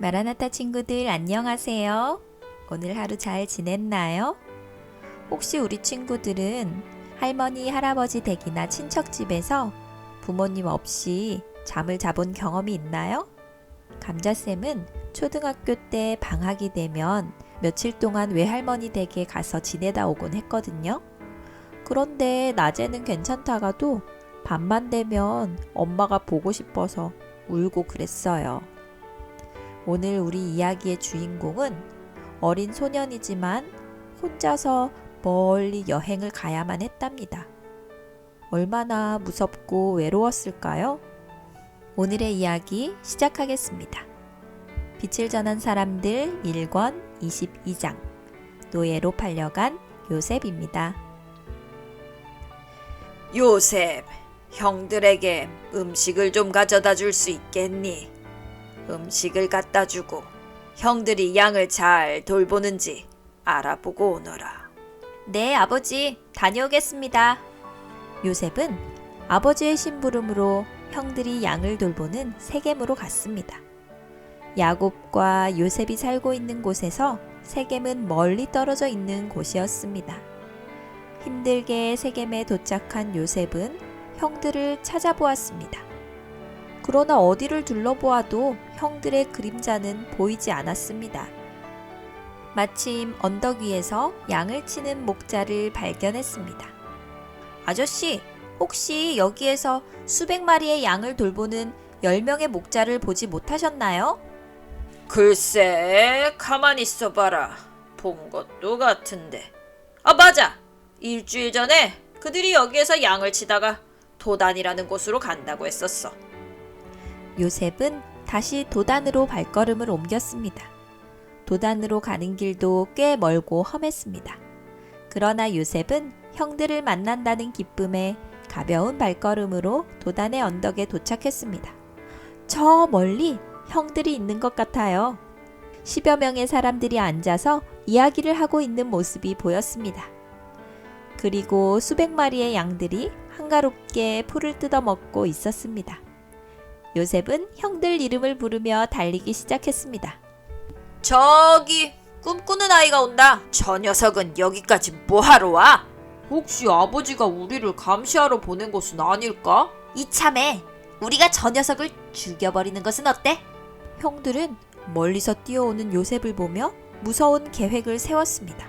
마라나타 친구들 안녕하세요. 오늘 하루 잘 지냈나요? 혹시 우리 친구들은 할머니, 할아버지 댁이나 친척 집에서 부모님 없이 잠을 자본 경험이 있나요? 감자쌤은 초등학교 때 방학이 되면 며칠 동안 외할머니 댁에 가서 지내다 오곤 했거든요. 그런데 낮에는 괜찮다가도 밤만 되면 엄마가 보고 싶어서 울고 그랬어요. 오늘 우리 이야기의 주인공은 어린 소년이지만 혼자서 멀리 여행을 가야만 했답니다. 얼마나 무섭고 외로웠을까요? 오늘의 이야기 시작하겠습니다. 빛을 전한 사람들 1권 22장 노예로 팔려간 요셉입니다. 요셉, 형들에게 음식을 좀 가져다 줄 수 있겠니? 음식을 갖다 주고 형들이 양을 잘 돌보는지 알아보고 오너라. 네, 아버지. 다녀오겠습니다. 요셉은 아버지의 심부름으로 형들이 양을 돌보는 세겜으로 갔습니다. 야곱과 요셉이 살고 있는 곳에서 세겜은 멀리 떨어져 있는 곳이었습니다. 힘들게 세겜에 도착한 요셉은 형들을 찾아보았습니다. 그러나 어디를 둘러보아도 형들의 그림자는 보이지 않았습니다. 마침 언덕 위에서 양을 치는 목자를 발견했습니다. 아저씨, 혹시 여기에서 수백 마리의 양을 돌보는 10명의 목자를 보지 못하셨나요? 글쎄, 가만 있어봐라. 본 것도 같은데. 아, 맞아! 일주일 전에 그들이 여기에서 양을 치다가 도단이라는 곳으로 간다고 했었어. 요셉은 다시 도단으로 발걸음을 옮겼습니다. 도단으로 가는 길도 꽤 멀고 험했습니다. 그러나 요셉은 형들을 만난다는 기쁨에 가벼운 발걸음으로 도단의 언덕에 도착했습니다. 저 멀리 형들이 있는 것 같아요. 10여 명의 사람들이 앉아서 이야기를 하고 있는 모습이 보였습니다. 그리고 수백 마리의 양들이 한가롭게 풀을 뜯어먹고 있었습니다. 요셉은 형들 이름을 부르며 달리기 시작했습니다. 저기, 꿈꾸는 아이가 온다. 저 녀석은 여기까지 뭐하러 와? 혹시 아버지가 우리를 감시하러 보낸 것은 아닐까? 이참에 우리가 저 녀석을 죽여버리는 것은 어때? 형들은 멀리서 뛰어오는 요셉을 보며 무서운 계획을 세웠습니다.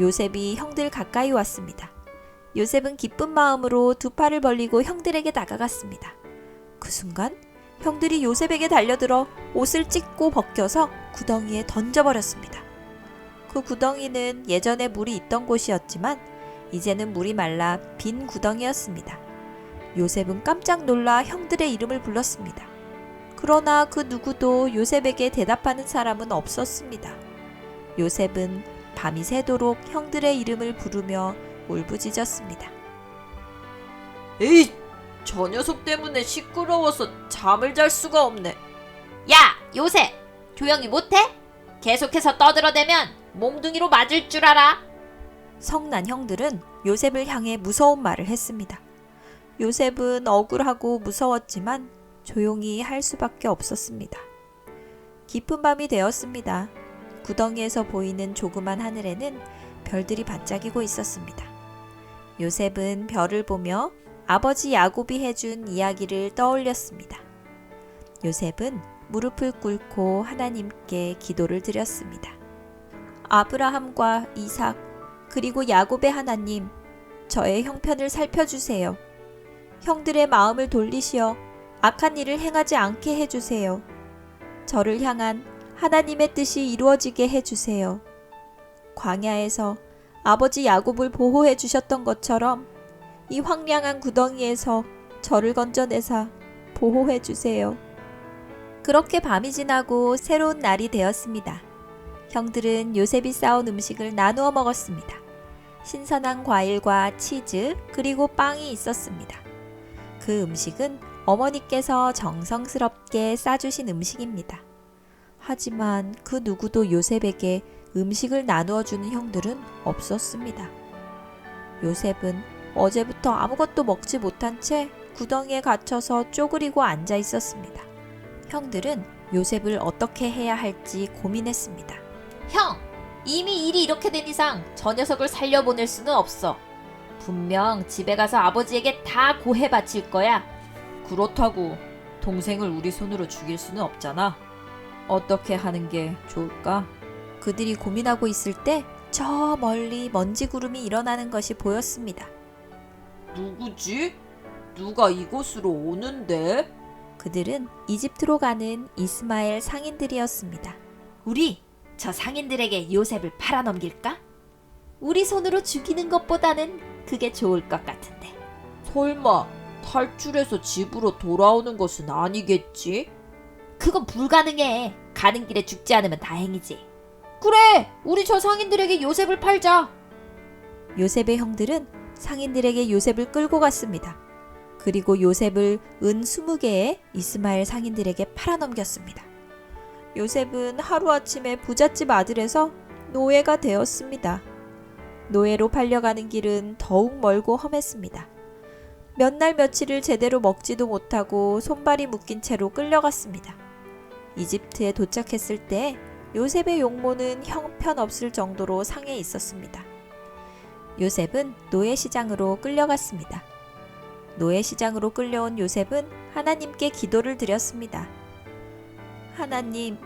요셉이 형들 가까이 왔습니다. 요셉은 기쁜 마음으로 두 팔을 벌리고 형들에게 다가갔습니다. 그 순간 형들이 요셉에게 달려들어 옷을 찢고 벗겨서 구덩이에 던져버렸습니다. 그 구덩이는 예전에 물이 있던 곳이었지만 이제는 물이 말라 빈 구덩이였습니다. 요셉은 깜짝 놀라 형들의 이름을 불렀습니다. 그러나 그 누구도 요셉에게 대답하는 사람은 없었습니다. 요셉은 밤이 새도록 형들의 이름을 부르며 울부짖었습니다. 에이, 저 녀석 때문에 시끄러워서 잠을 잘 수가 없네. 야, 요새 조용히 못해? 계속해서 떠들어대면 몽둥이로 맞을 줄 알아. 성난 형들은 요셉을 향해 무서운 말을 했습니다. 요셉은 억울하고 무서웠지만 조용히 할 수밖에 없었습니다. 깊은 밤이 되었습니다. 구덩이에서 보이는 조그만 하늘에는 별들이 반짝이고 있었습니다. 요셉은 별을 보며 아버지 야곱이 해준 이야기를 떠올렸습니다. 요셉은 무릎을 꿇고 하나님께 기도를 드렸습니다. 아브라함과 이삭, 그리고 야곱의 하나님, 저의 형편을 살펴주세요. 형들의 마음을 돌리시어 악한 일을 행하지 않게 해주세요. 저를 향한 하나님의 뜻이 이루어지게 해주세요. 광야에서 아버지 야곱을 보호해 주셨던 것처럼 이 황량한 구덩이에서 저를 건져내사 보호해 주세요. 그렇게 밤이 지나고 새로운 날이 되었습니다. 형들은 요셉이 싸온 음식을 나누어 먹었습니다. 신선한 과일과 치즈 그리고 빵이 있었습니다. 그 음식은 어머니께서 정성스럽게 싸주신 음식입니다. 하지만 그 누구도 요셉에게 음식을 나누어 주는 형들은 없었습니다. 요셉은 어제부터 아무것도 먹지 못한 채 구덩이에 갇혀서 쪼그리고 앉아 있었습니다. 형들은 요셉을 어떻게 해야 할지 고민했습니다. 형, 이미 일이 이렇게 된 이상 저 녀석을 살려보낼 수는 없어. 분명 집에 가서 아버지에게 다 고해 바칠 거야. 그렇다고 동생을 우리 손으로 죽일 수는 없잖아. 어떻게 하는 게 좋을까? 그들이 고민하고 있을 때 저 멀리 먼지 구름이 일어나는 것이 보였습니다. 누구지? 누가 이곳으로 오는데? 그들은 이집트로 가는 이스마엘 상인들이었습니다. 우리 저 상인들에게 요셉을 팔아넘길까? 우리 손으로 죽이는 것보다는 그게 좋을 것 같은데. 설마 탈출해서 집으로 돌아오는 것은 아니겠지? 그건 불가능해. 가는 길에 죽지 않으면 다행이지. 그래, 우리 저 상인들에게 요셉을 팔자. 요셉의 형들은 상인들에게 요셉을 끌고 갔습니다. 그리고 요셉을 은 20개의 이스마엘 상인들에게 팔아넘겼습니다. 요셉은 하루아침에 부잣집 아들에서 노예가 되었습니다. 노예로 팔려가는 길은 더욱 멀고 험했습니다. 몇 날 며칠을 제대로 먹지도 못하고 손발이 묶인 채로 끌려갔습니다. 이집트에 도착했을 때 요셉의 용모는 형편없을 정도로 상해 있었습니다. 요셉은 노예시장으로 끌려갔습니다. 노예시장으로 끌려온 요셉은 하나님께 기도를 드렸습니다. 하나님,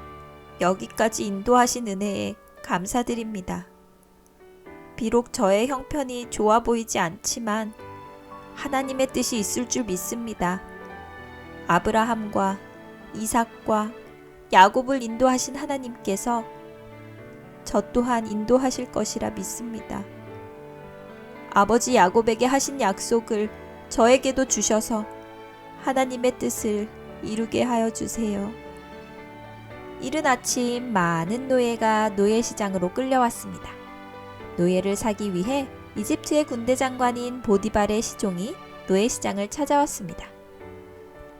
여기까지 인도하신 은혜에 감사드립니다. 비록 저의 형편이 좋아 보이지 않지만 하나님의 뜻이 있을 줄 믿습니다. 아브라함과 이삭과 야곱을 인도하신 하나님께서 저 또한 인도하실 것이라 믿습니다. 아버지 야곱에게 하신 약속을 저에게도 주셔서 하나님의 뜻을 이루게 하여 주세요. 이른 아침 많은 노예가 노예 시장으로 끌려왔습니다. 노예를 사기 위해 이집트의 군대 장관인 보디발의 시종이 노예 시장을 찾아왔습니다.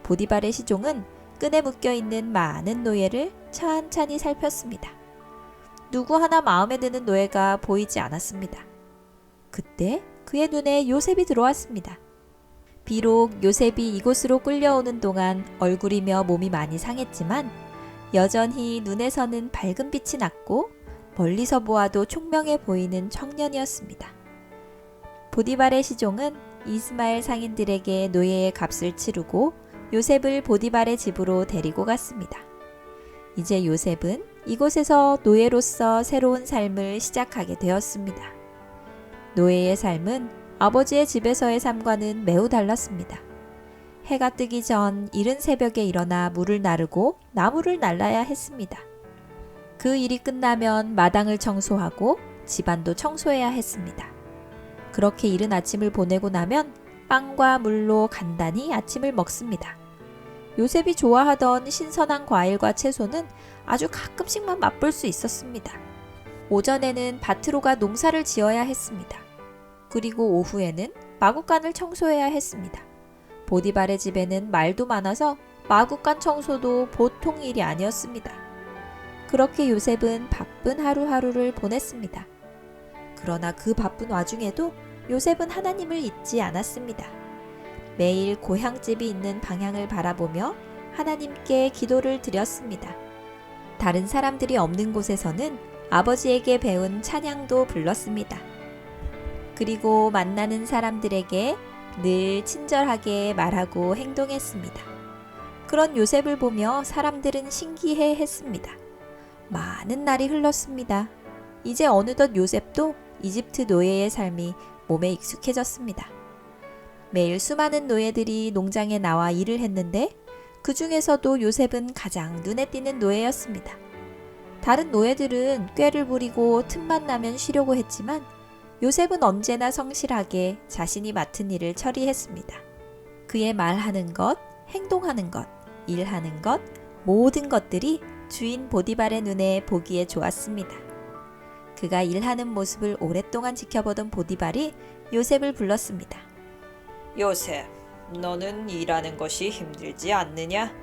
보디발의 시종은 끈에 묶여 있는 많은 노예를 천천히 살폈습니다. 누구 하나 마음에 드는 노예가 보이지 않았습니다. 그때 그의 눈에 요셉이 들어왔습니다. 비록 요셉이 이곳으로 끌려오는 동안 얼굴이며 몸이 많이 상했지만 여전히 눈에서는 밝은 빛이 났고 멀리서 보아도 총명해 보이는 청년이었습니다. 보디발의 시종은 이스마엘 상인들에게 노예의 값을 치르고 요셉을 보디발의 집으로 데리고 갔습니다. 이제 요셉은 이곳에서 노예로서 새로운 삶을 시작하게 되었습니다. 노예의 삶은 아버지의 집에서의 삶과는 매우 달랐습니다. 해가 뜨기 전 이른 새벽에 일어나 물을 나르고 나무를 날라야 했습니다. 그 일이 끝나면 마당을 청소하고 집안도 청소해야 했습니다. 그렇게 이른 아침을 보내고 나면 빵과 물로 간단히 아침을 먹습니다. 요셉이 좋아하던 신선한 과일과 채소는 아주 가끔씩만 맛볼 수 있었습니다. 오전에는 밭으로 가 농사를 지어야 했습니다. 그리고 오후에는 마구간을 청소해야 했습니다. 보디발의 집에는 말도 많아서 마구간 청소도 보통 일이 아니었습니다. 그렇게 요셉은 바쁜 하루하루를 보냈습니다. 그러나 그 바쁜 와중에도 요셉은 하나님을 잊지 않았습니다. 매일 고향집이 있는 방향을 바라보며 하나님께 기도를 드렸습니다. 다른 사람들이 없는 곳에서는 아버지에게 배운 찬양도 불렀습니다. 그리고 만나는 사람들에게 늘 친절하게 말하고 행동했습니다. 그런 요셉을 보며 사람들은 신기해 했습니다. 많은 날이 흘렀습니다. 이제 어느덧 요셉도 이집트 노예의 삶이 몸에 익숙해졌습니다. 매일 수많은 노예들이 농장에 나와 일을 했는데 그 중에서도 요셉은 가장 눈에 띄는 노예였습니다. 다른 노예들은 꾀를 부리고 틈만 나면 쉬려고 했지만 요셉은 언제나 성실하게 자신이 맡은 일을 처리했습니다. 그의 말하는 것, 행동하는 것, 일하는 것, 모든 것들이 주인 보디발의 눈에 보기에 좋았습니다. 그가 일하는 모습을 오랫동안 지켜보던 보디발이 요셉을 불렀습니다. 요셉, 너는 일하는 것이 힘들지 않느냐?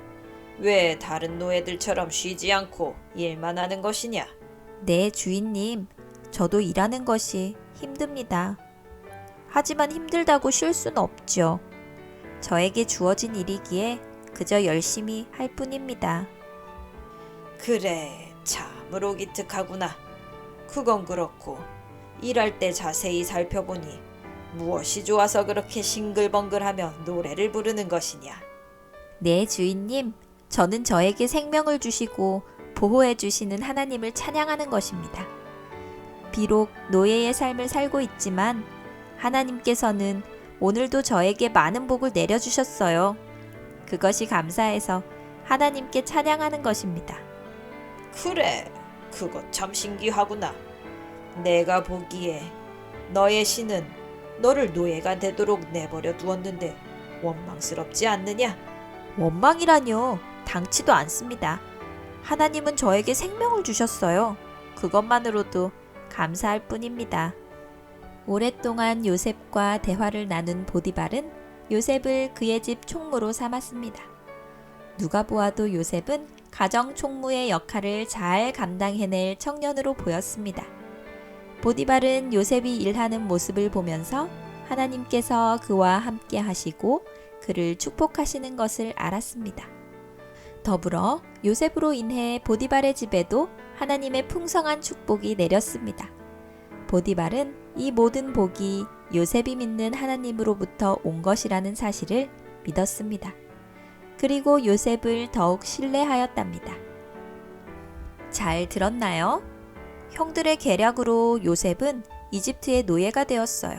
왜 다른 노예들처럼 쉬지 않고 일만 하는 것이냐? 네, 주인님. 저도 일하는 것이 힘듭니다. 하지만 힘들다고 쉴 수는 없죠. 저에게 주어진 일이기에 그저 열심히 할 뿐입니다. 그래, 참으로 기특하구나. 그건 그렇고 일할 때 자세히 살펴보니 무엇이 좋아서 그렇게 싱글벙글하며 노래를 부르는 것이냐? 네, 주인님. 저는 저에게 생명을 주시고 보호해 주시는 하나님을 찬양하는 것입니다. 비록 노예의 삶을 살고 있지만 하나님께서는 오늘도 저에게 많은 복을 내려주셨어요. 그것이 감사해서 하나님께 찬양하는 것입니다. 그래, 그거 참 신기하구나. 내가 보기에 너의 신은 너를 노예가 되도록 내버려 두었는데 원망스럽지 않느냐? 원망이라뇨. 당치도 않습니다. 하나님은 저에게 생명을 주셨어요. 그것만으로도 감사할 뿐입니다. 오랫동안 요셉과 대화를 나눈 보디발은 요셉을 그의 집 총무로 삼았습니다. 누가 보아도 요셉은 가정 총무의 역할을 잘 감당해낼 청년으로 보였습니다. 보디발은 요셉이 일하는 모습을 보면서 하나님께서 그와 함께 하시고 그를 축복하시는 것을 알았습니다. 더불어 요셉으로 인해 보디발의 집에도 하나님의 풍성한 축복이 내렸습니다. 보디발은 이 모든 복이 요셉이 믿는 하나님으로부터 온 것이라는 사실을 믿었습니다. 그리고 요셉을 더욱 신뢰하였답니다. 잘 들었나요? 형들의 계략으로 요셉은 이집트의 노예가 되었어요.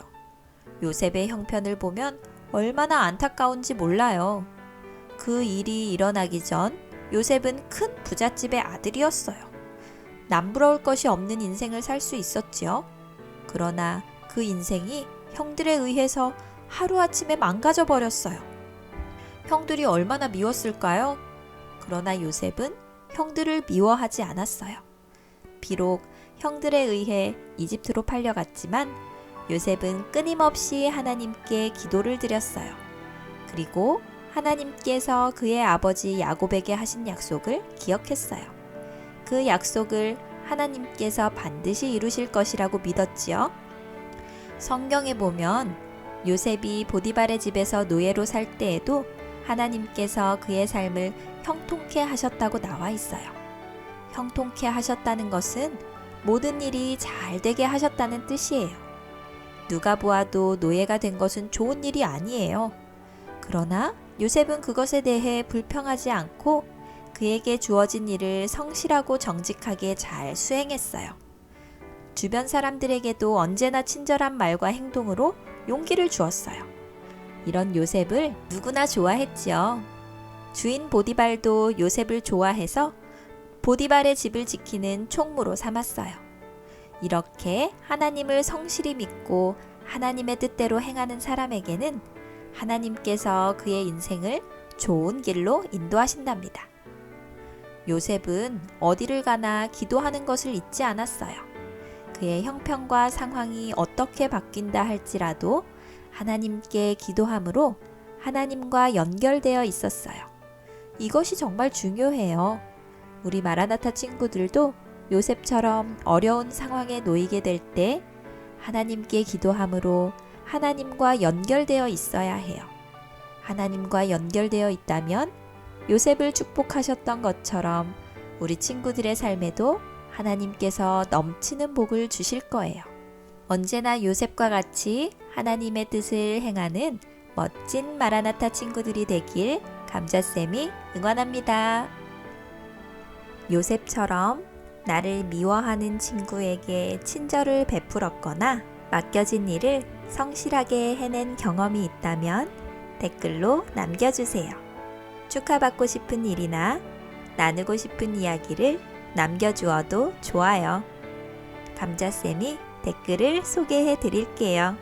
요셉의 형편을 보면 얼마나 안타까운지 몰라요. 그 일이 일어나기 전 요셉은 큰 부잣집의 아들이었어요. 남부러울 것이 없는 인생을 살 수 있었지요. 그러나 그 인생이 형들에 의해서 하루아침에 망가져 버렸어요. 형들이 얼마나 미웠을까요? 그러나 요셉은 형들을 미워하지 않았어요. 비록 형들에 의해 이집트로 팔려갔지만 요셉은 끊임없이 하나님께 기도를 드렸어요. 그리고 하나님께서 그의 아버지 야곱에게 하신 약속을 기억했어요. 그 약속을 하나님께서 반드시 이루실 것이라고 믿었지요. 성경에 보면 요셉이 보디발의 집에서 노예로 살 때에도 하나님께서 그의 삶을 형통케 하셨다고 나와 있어요. 형통케 하셨다는 것은 모든 일이 잘 되게 하셨다는 뜻이에요. 누가 보아도 노예가 된 것은 좋은 일이 아니에요. 그러나 요셉은 그것에 대해 불평하지 않고 그에게 주어진 일을 성실하고 정직하게 잘 수행했어요. 주변 사람들에게도 언제나 친절한 말과 행동으로 용기를 주었어요. 이런 요셉을 누구나 좋아했지요. 주인 보디발도 요셉을 좋아해서 보디발의 집을 지키는 총무로 삼았어요. 이렇게 하나님을 성실히 믿고 하나님의 뜻대로 행하는 사람에게는 하나님께서 그의 인생을 좋은 길로 인도하신답니다. 요셉은 어디를 가나 기도하는 것을 잊지 않았어요. 그의 형편과 상황이 어떻게 바뀐다 할지라도 하나님께 기도함으로 하나님과 연결되어 있었어요. 이것이 정말 중요해요. 우리 마라나타 친구들도 요셉처럼 어려운 상황에 놓이게 될 때 하나님께 기도함으로 하나님과 연결되어 있어야 해요. 하나님과 연결되어 있다면 요셉을 축복하셨던 것처럼 우리 친구들의 삶에도 하나님께서 넘치는 복을 주실 거예요. 언제나 요셉과 같이 하나님의 뜻을 행하는 멋진 마라나타 친구들이 되길 감자쌤이 응원합니다. 요셉처럼 나를 미워하는 친구에게 친절을 베풀었거나 맡겨진 일을 성실하게 해낸 경험이 있다면 댓글로 남겨주세요. 축하받고 싶은 일이나 나누고 싶은 이야기를 남겨주어도 좋아요. 감자쌤이 댓글을 소개해 드릴게요.